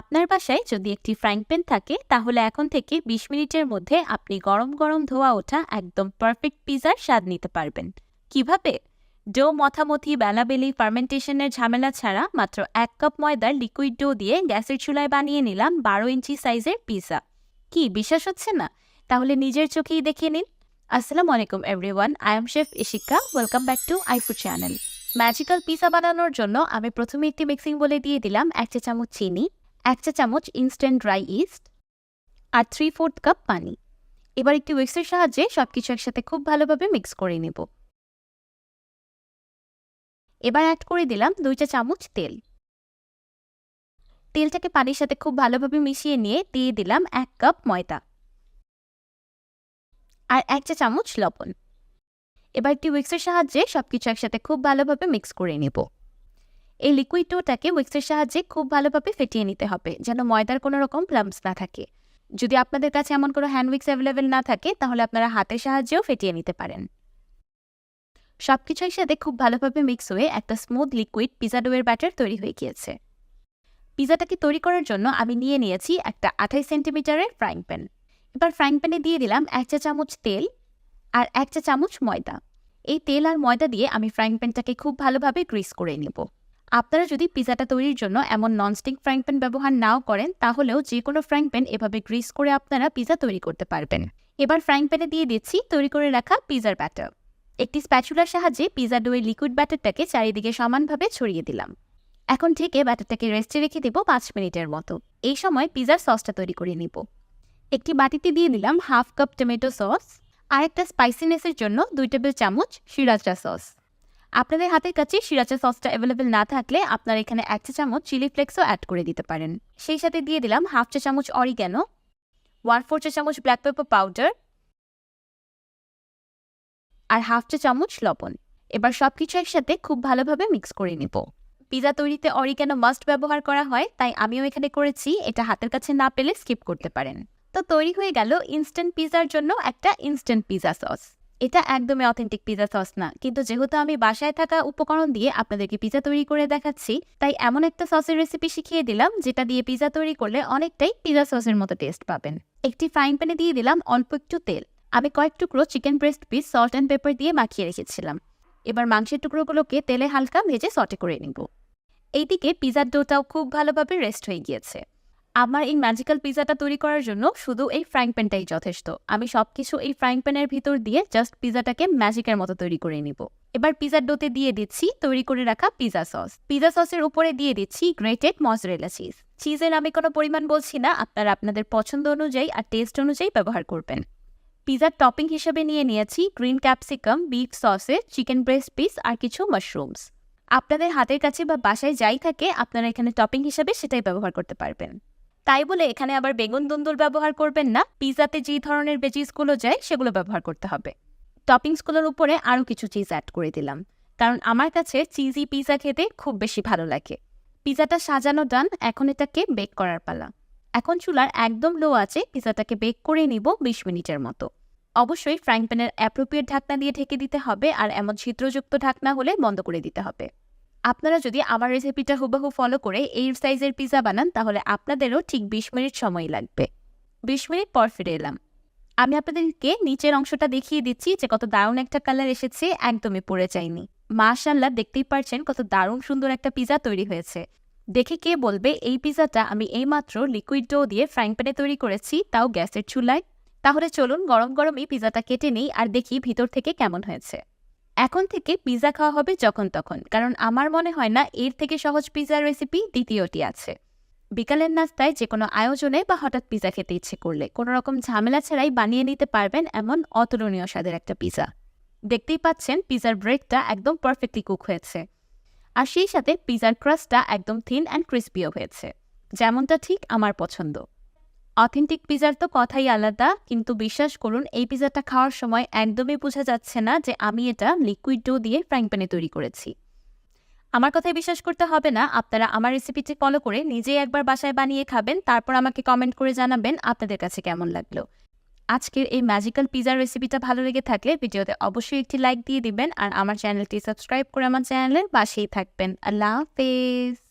আপনার বাসায় যদি একটি ফ্রাইং প্যান থাকে, তাহলে এখন থেকে ২০ মিনিটের মধ্যে আপনি গরম গরম ধোয়া ওঠা একদম পারফেক্ট পিৎজার স্বাদ নিতে পারবেন। কীভাবে? ডো মথামথি বেলাবেলি ফার্মেন্টেশনের ঝামেলা ছাড়া মাত্র এক কাপ ময়দার লিকুইড ডো দিয়ে গ্যাসের চুলায় বানিয়ে নিলাম বারো ইঞ্চি সাইজের পিৎজা। কি, বিশ্বাস হচ্ছে না? তাহলে নিজের চোখেই দেখে নিন। আসসালামু আলাইকুম everyone I am chef Ishika welcome back to iFood channel magical pizza বানানোর জন্য আমি প্রথমে একটি মিক্সিং বলে দিয়ে দিলাম এক চা চামচ চিনি এক চা চামচ ইনস্ট্যান্ট ড্রাই ইস্ট আর থ্রি ফোর্থ কাপ পানি। এবার একটি উইক্সের সাহায্যে সব কিছু একসাথে খুব ভালোভাবে মিক্স করে নেব। এবার অ্যাড করে দিলাম দুই চা চামচ তেল। তেলটাকে পানির সাথে খুব ভালোভাবে মিশিয়ে নিয়ে দিয়ে দিলাম এক কাপ ময়দা। আর এক চা চামচ লবণ। এবার একটি উইক্সের সাহায্যে সব কিছু একসাথে খুব ভালোভাবে মিক্স করে নেব। এই লিকুইড ডোটাকে উইক্সের সাহায্যে খুব ভালোভাবে ফেটিয়ে নিতে হবে, যেন ময়দার কোনো রকম প্লাম্পস না থাকে। যদি আপনাদের কাছে এমন কোনো হ্যান্ড উইক্স অ্যাভেলেবেল না থাকে, তাহলে আপনারা হাতের সাহায্যেও ফেটিয়ে নিতে পারেন। সব কিছু একসাথে খুব ভালোভাবে মিক্স হয়ে একটা স্মুথ লিকুইড পিজা ডোয়ের ব্যাটার তৈরি হয়ে গিয়েছে। পিজাটাকে তৈরি করার জন্য আমি নিয়ে নিয়েছি একটা আঠাইশ সেন্টিমিটারের ফ্রাইং প্যান এবার ফ্রাইং প্যানে দিয়ে দিলাম এক চা চামচ তেল আর এক চা চামচ ময়দা। এই তেল আর ময়দা দিয়ে আমি ফ্রাইং প্যানটাকে খুব ভালোভাবে গ্রিস করে নেব। আপনারা যদি পিজাটা তৈরির জন্য এমন ননস্টিক ফ্রাইং প্যান ব্যবহার নাও করেন, তাহলেও যে কোনো ফ্রাইং প্যান এভাবে গ্রিস করে আপনারা পিজা তৈরি করতে পারবেন। এবার ফ্রাইং প্যানে দিয়ে দিচ্ছি তৈরি করে রাখা পিজার ব্যাটার একটি স্প্যাচুলার সাহায্যে পিজা ডোয়ের লিকুইড ব্যাটারটাকে চারিদিকে সমানভাবে ছড়িয়ে দিলাম। এখন থেকে ব্যাটারটাকে রেস্টে রেখে দেবো পাঁচ মিনিটের মতো। এই সময় পিজার সসটা তৈরি করে নিব। একটি বাটিতে দিয়ে দিলাম হাফ কাপ টমেটো সস আর একটা স্পাইসিনেসের জন্য দুই টেবিল চামচ শিরাচা সস আপনাদের হাতের কাছে সিরাচা সসটা অ্যাভেলেবেল না থাকলে আপনারা এখানে এক চা চামচ চিলি ফ্লেক্সও অ্যাড করে দিতে পারেন। সেই সাথে দিয়ে দিলাম হাফ চা চামচ অরিগ্যানো ওয়ান ফোর চা চামচ ব্ল্যাক পেপার পাউডার আর হাফ চা চামচ লবণ। এবার সব কিছু একসাথে খুব ভালোভাবে মিক্স করে নিব। পিজা তৈরিতে অরিগ্যানো মাস্ট ব্যবহার করা হয়, তাই আমিও এখানে করেছি, এটা হাতের কাছে না পেলে স্কিপ করতে পারেন। তো তৈরি হয়ে গেল ইনস্ট্যান্ট পিজার জন্য একটা ইনস্ট্যান্ট পিজা সস এটা একদমই অথেন্টিক পিজা সস না। কিন্তু যেহেতু আমি বাসায় থাকা উপকরণ দিয়ে আপনাদেরকে পিজা তৈরি করে দেখাচ্ছি, তাই এমন একটা সসের রেসিপি শিখিয়ে দিলাম, যেটা দিয়ে পিজা তৈরি করলে অনেকটাই পিজা সসের মতো টেস্ট পাবেন। একটি ফ্রাইং প্যানে দিয়ে দিলাম অল্প একটু তেল। আমি কয়েক টুকরো chicken breast piece salt and pepper দিয়ে মাখিয়ে রেখেছিলাম। এবার মাংসের টুকরোগুলোকে তেলে হালকা ভেজে সটে করে নিব। এইদিকে পিজার ডোটাও খুব ভালোভাবে রেস্ট হয়ে গিয়েছে। আমার এই ম্যাজিক্যাল পিজাটা তৈরি করার জন্য শুধু এই ফ্রাইং প্যানটাই যথেষ্ট। আমি সব কিছু এই ফ্রাইং প্যানের ভিতর দিয়ে জাস্ট পিজাটাকে ম্যাজিকের মতো তৈরি করে নিব। এবার পিজার ডোতে দিয়ে দিচ্ছি তৈরি করে রাখা পিজা সস পিজা সসের উপরে দিয়ে দিচ্ছি গ্রেটেড মজরেলা চিজ চিজের আমি কোনো পরিমাণ বলছি না, আপনারা আপনাদের পছন্দ অনুযায়ী আর টেস্ট অনুযায়ী ব্যবহার করবেন। পিজার টপিং হিসেবে নিয়ে নিয়েছি গ্রিন ক্যাপসিকাম বিফ সসে চিকেন ব্রেস্ট পিস আর কিছু মাশরুমস আপনাদের হাতের কাছে বা বাসায় যাই থাকে, আপনারা এখানে টপিং হিসেবে সেটাই ব্যবহার করতে পারবেন। তাই বলে এখানে আবার বেগুন দুন্দুল ব্যবহার করবেন না। পিজাতে যে ধরনের বেজিসগুলো যায়, সেগুলো ব্যবহার করতে হবে। টপিংসগুলোর উপরে আরও কিছু চিজ অ্যাড করে দিলাম। কারণ আমার কাছে চিজি পিজা খেতে খুব বেশি ভালো লাগে। পিজাটা সাজানো ডান এখন এটাকে বেক করার পালা। এখন চুলার একদম লো আছে পিজাটাকে বেক করে নিব বিশ মিনিটের মতো। অবশ্যই ফ্রাইং প্যানের অ্যাপ্রোপ্রিয়েট ঢাকনা দিয়ে ঢেকে দিতে হবে, আর এমন ছিদ্রযুক্ত ঢাকনা হলে বন্ধ করে দিতে হবে। আপনারা যদি আমার রেসিপিটা হুবহু ফলো করে এই সাইজের পিজা বানান, তাহলে আপনাদেরও ঠিক বিশ মিনিট সময় লাগবে। বিশ মিনিট পর ফিরে এলাম। আমি আপনাদেরকে নিচের অংশটা দেখিয়ে দিচ্ছি যে কত দারুণ একটা কালার এসেছে, একদমই পড়ে যায়নি। মাশাল্লাহ দেখতেই পারছেন কত দারুণ সুন্দর একটা পিজা তৈরি হয়েছে। দেখে কে বলবে, এই পিজাটা আমি এইমাত্র লিকুইড ডো দিয়ে ফ্রাইং প্যানে তৈরি করেছি, তাও গ্যাসের চুলায়। তাহলে চলুন গরম গরম এই পিজাটা কেটে নিই আর দেখি ভিতর থেকে কেমন হয়েছে। এখন থেকে পিজা খাওয়া হবে যখন তখন। কারণ আমার মনে হয় না এর থেকে সহজ পিজার রেসিপি দ্বিতীয়টি আছে। বিকালের নাস্তায় যে কোনো আয়োজনে বা হঠাৎ পিজা খেতে ইচ্ছে করলে কোনো রকম ঝামেলা ছাড়াই বানিয়ে নিতে পারবেন এমন অতুলনীয় স্বাদের একটা পিজা দেখতেই পাচ্ছেন পিজার ব্রেডটা একদম পারফেক্টলি কুক হয়েছে। আর সেই সাথে পিজার ক্রাস্টটা একদম থিন অ্যান্ড ক্রিস্পিও হয়েছে। যেমনটা ঠিক আমার পছন্দ। অথেন্টিক পিজার তো কথাই আলাদা, কিন্তু বিশ্বাস করুন, এই পিজাটা খাওয়ার সময় একদমই বোঝা যাচ্ছে না যে আমি এটা লিকুইড ডো দিয়ে ফ্রাইং প্যানে তৈরি করেছি। আমার কথায় বিশ্বাস করতে হবে না, আপনারা আমার রেসিপিটি ফলো করে নিজেই একবার বাসায় বানিয়ে খাবেন, তারপর আমাকে কমেন্ট করে জানাবেন আপনাদের কাছে কেমন লাগল। আজকের এই ম্যাজিক্যাল পিজার রেসিপিটা ভালো লেগে থাকলে ভিডিওতে অবশ্যই একটি লাইক দিয়ে দিবেন, আর আমার চ্যানেলটি সাবস্ক্রাইব করে আমার চ্যানেলের পাশেই থাকবেন। আল্লাহ হাফেজ!